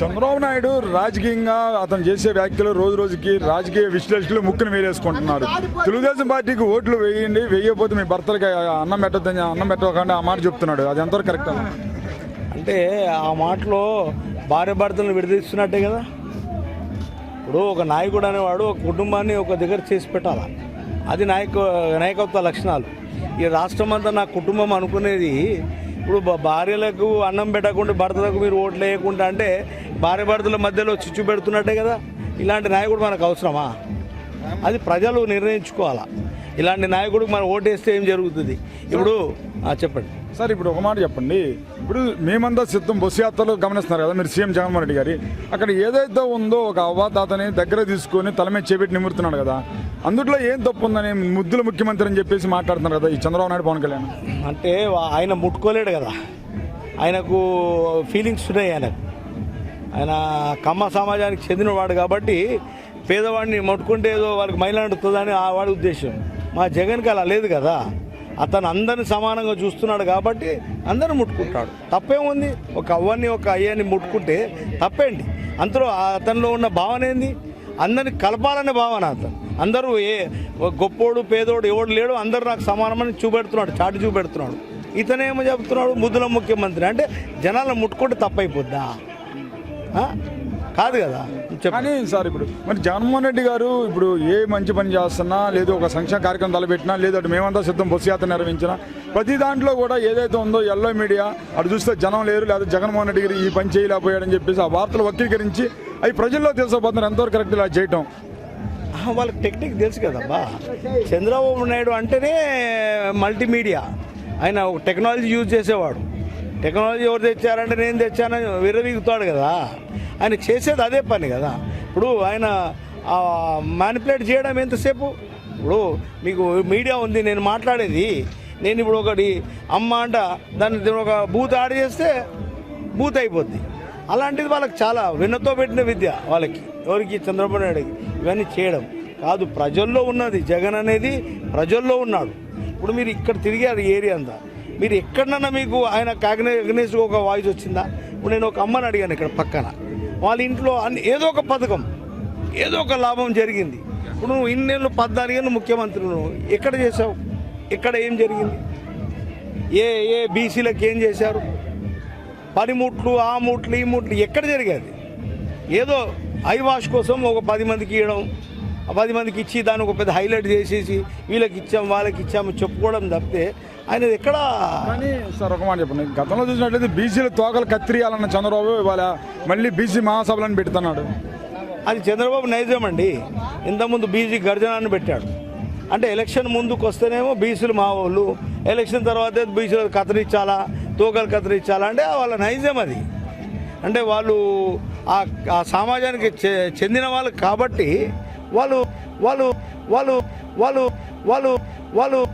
చంద్రబాబు నాయుడు రాజకీయంగా అతను చేసే వ్యాఖ్యలు రోజు రోజుకి రాజకీయ విశ్లేషకులు ముక్కును వేలేసుకుంటున్నారు. తెలుగుదేశం పార్టీకి ఓట్లు వేయండి వేయకపోతే మీ భర్తలకి అన్నం పెట్టద్దని అన్నం పెట్టకుండా ఆ మాట చెప్తున్నాడు. అది ఎంతవరకు కరెక్ట్ అంటే ఆ మాటలో భార్య భర్తలను విడదీస్తున్నట్టే కదా? ఇప్పుడు ఒక నాయకుడు అనేవాడు ఒక కుటుంబాన్ని ఒక దగ్గర చేసి పెట్టాలి? అది నాయక నాయకత్వ లక్షణాలు. ఈ రాష్ట్రం అంతా నా కుటుంబం అనుకునేది ఇప్పుడు భార్యలకు అన్నం పెట్టకుండా భర్తలకు మీరు ఓట్లు వేయకుండా అంటే భార్య భర్తల మధ్యలో చిచ్చు పెడుతున్నట్టే కదా? ఇలాంటి నాయకుడు మనకు అవసరమా? అది ప్రజలు నిర్ణయించుకోవాలా? ఇలాంటి నాయకుడికి మనం ఓటేస్తే ఏం జరుగుతుంది? ఇప్పుడు ఆ, చెప్పండి. సార్ ఇప్పుడు ఒక మాట చెప్పండి. ఇప్పుడు మేమంతా సిద్ధం బస్సు యాత్రలో గమనిస్తున్నారు కదా మీరు సీఎం జగన్మోహన్ రెడ్డి గారి. అక్కడ ఏదైతే ఉందో ఒక అవ్వాతాతని దగ్గర తీసుకొని తల మీద చేపెట్టి నిమురుతున్నాడు కదా అందుట్లో ఏం తప్పు ఉందని ముద్దుల ముఖ్యమంత్రి అని చెప్పేసి మాట్లాడుతున్నారు కదా ఈ చంద్రబాబు నాయుడు పవన్ కళ్యాణ్. అంటే ఆయన ముట్టుకోలేడు కదా. ఆయనకు ఫీలింగ్స్ ఉన్నాయి ఆయనకు. ఆయన కమ్మ సమాజానికి చెందినవాడు కాబట్టి పేదవాడిని ముట్టుకుంటే ఏదో వాళ్ళకి మైలు అంటుతుందని ఆ వాడి ఉద్దేశం. మా జగన్కి అలా లేదు కదా. అతను అందరిని సమానంగా చూస్తున్నాడు కాబట్టి అందరూ ముట్టుకుంటాడు. తప్పేముంది? ఒక అవ్వని ఒక అయ్యని ముట్టుకుంటే తప్పేంటి? అంతలో అతనిలో ఉన్న భావన ఏంది? అందరిని కలపాలనే భావన అతను. అందరూ ఏ గొప్పోడు పేదోడు ఎవడు లేడు అందరూ నాకు సమానమని చూపెడుతున్నాడు చాటి చూపెడుతున్నాడు. ఇతనేమో చెప్తున్నాడు? ముద్దుల ముఖ్యమంత్రి. అంటే జనాలను ముట్టుకుంటే తప్పైపోద్దా? కాదు కదా. కానీ సార్ ఇప్పుడు మరి జగన్మోహన్ రెడ్డి గారు ఇప్పుడు ఏ మంచి పని చేస్తున్నా లేదు ఒక సంక్షేమ కార్యక్రమం తలపెట్టినా లేదు అటు మేమంతా సిద్ధం బస్సు యాత్ర నిర్వహించినా ప్రతి దాంట్లో కూడా ఏదైతే ఉందో ఎల్లో మీడియా అటు చూస్తే జనం లేరు లేదా జగన్మోహన్ రెడ్డి గారు ఈ పని చేయలేకపోయాడని చెప్పేసి ఆ వార్తలు వక్రీకరించి అవి ప్రజల్లో తీసుకుపోతున్నారు ఎంతవరకు కరెక్ట్ ఇలా చేయటం? వాళ్ళకి టెక్నిక్ తెలుసు కదబ్బా. చంద్రబాబు నాయుడు అంటేనే మల్టీమీడియా ఆయన ఒక టెక్నాలజీ యూజ్ చేసేవాడు. టెక్నాలజీ ఎవరు తెచ్చారంటే నేను తెచ్చానని విర్రవీగుతాడు కదా. ఆయన చేసేది అదే పని కదా. ఇప్పుడు ఆయన మ్యానిపులేట్ చేయడం ఎంతసేపు? ఇప్పుడు మీకు మీడియా ఉంది నేను మాట్లాడేది. నేను ఇప్పుడు ఒకటి అమ్మ అంట దాన్ని ఒక బూత్ ఆడ చేస్తే బూత్ అయిపోద్ది. అలాంటిది వాళ్ళకి చాలా వెన్నతో పెట్టిన విద్య వాళ్ళకి. ఎవరికి? చంద్రబాబు నాయుడుకి. ఇవన్నీ చేయడం కాదు. ప్రజల్లో ఉన్నది జగన్ అనేది ప్రజల్లో ఉన్నాడు. ఇప్పుడు మీరు ఇక్కడ తిరిగారు ఏరియా అంతా. మీరు ఎక్కడన్నా మీకు ఆయన కాగ్నే ఒక వాయిస్ వచ్చిందా? ఇప్పుడు నేను ఒక అమ్మని అడిగాను ఇక్కడ పక్కన. వాళ్ళ ఇంట్లో అన్ని ఏదో ఒక పథకం ఏదో ఒక లాభం జరిగింది. ఇప్పుడు నువ్వు ఇన్నేళ్ళు పద్నాలుగేళ్ళు ముఖ్యమంత్రులు నువ్వు ఎక్కడ చేసావు ఎక్కడ ఏం జరిగింది? ఏ ఏ బీసీలకు ఏం చేశారు? పనిముట్లు ఆ ముట్లు ఈ ముట్లు ఎక్కడ జరిగేది? ఏదో ఐ వాష్ కోసం ఒక పది మందికి ఇవ్వడం ఆ పది మందికి ఇచ్చి దాన్ని ఒక పెద్ద హైలైట్ చేసేసి వీళ్ళకి ఇచ్చాం వాళ్ళకి ఇచ్చాము చెప్పుకోవడం తప్పితే ఆయన ఎక్కడ? కానీ సార్ ఒక మాట చెప్పండి. గతంలో చూసినట్లయితే బీసీల తోకలు కత్తిరియాలన్న చంద్రబాబు ఇవాళ మళ్ళీ బీసీ మహాసభలను పెడుతున్నాడు. అది చంద్రబాబు నైజం అండి. ఇంతకుముందు బీసీ గర్జనాన్ని పెట్టాడు. అంటే ఎలక్షన్ ముందుకు వస్తేనేమో బీసీలు మా వాళ్ళు. ఎలక్షన్ తర్వాత బీసీలు కత్తిరించాలా తోకలు కత్తిరించాలా అంటే వాళ్ళ నైజం అది. అంటే వాళ్ళు ఆ ఆ సమాజానికి చెందిన వాళ్ళు కాబట్టి వాళ్ళు వాళ్ళు వాళ్ళు వాళ్ళు వాళ్ళు వాళ్ళు